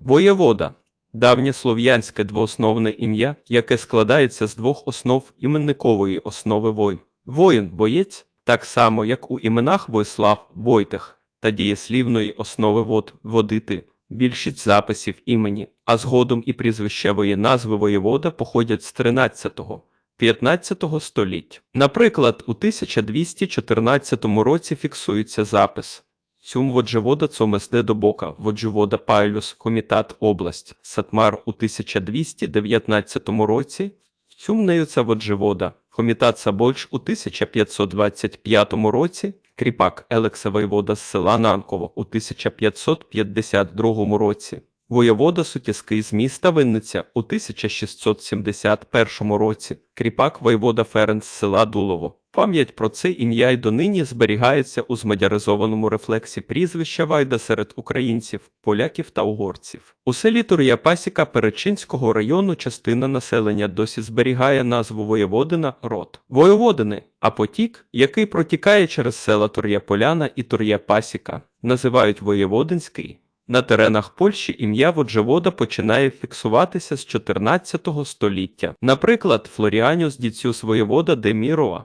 Воєвода давнє слов'янське двоосновне ім'я, яке складається з двох основ іменникової основи вой. Воїн, боєць, так само як у іменах Войслав, Войтех та дієслівної основи вод, водити. Більшість записів імені, а згодом і прізвищевої назви воєвода походять з 13-го, 15 століть. Наприклад, у 1214 році фіксується запис Цюм воджевода цомесде до бока, воджевода Пайлюс, комітат область, Сатмар у 1219 році, Цюм неюца воджевода, комітат Сабольш у 1525 році, Кріпак Елекса воєвода з села Нанково у 1552 році, воєвода Сутіский з міста Винниця у 1671 році, Кріпак воєвода Ференц з села Дулово. Пам'ять про це ім'я й донині зберігається у змадяризованому рефлексі прізвища Вайда серед українців, поляків та угорців. У селі Тур'я Пасіка Перечинського району частина населення досі зберігає назву Воєводина род Воєводини, а потік, який протікає через села Тур'я Поляна і Тур'я Пасіка, називають Воєводинський. На теренах Польщі ім'я воджевода починає фіксуватися з 14 століття. Наприклад, Флоріаніус Діціус воєвода де Міроа